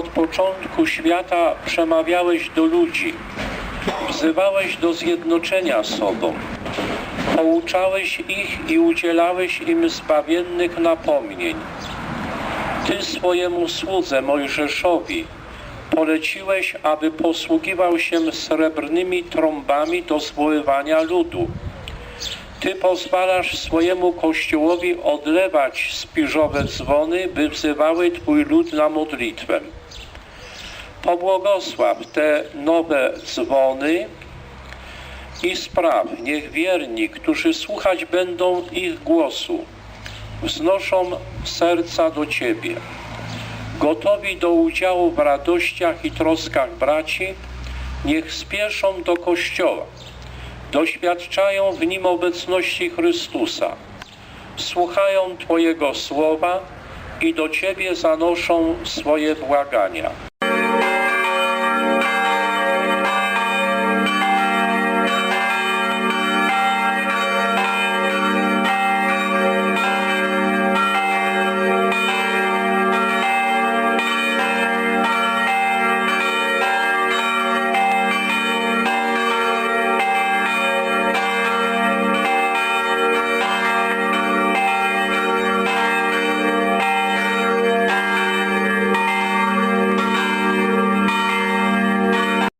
od początku świata przemawiałeś do ludzi, wzywałeś do zjednoczenia sobą, pouczałeś ich i udzielałeś im zbawiennych napomnień. Ty swojemu słudze Mojżeszowi poleciłeś, aby posługiwał się srebrnymi trąbami do zwoływania ludu. Ty pozwalasz swojemu Kościołowi odlewać spiżowe dzwony, by wzywały Twój lud na modlitwę. Pobłogosław te nowe dzwony i spraw, niech wierni, którzy słuchać będą ich głosu, wznoszą serca do Ciebie. Gotowi do udziału w radościach i troskach braci, niech spieszą do Kościoła doświadczają w nim obecności Chrystusa, słuchają Twojego słowa i do Ciebie zanoszą swoje błagania.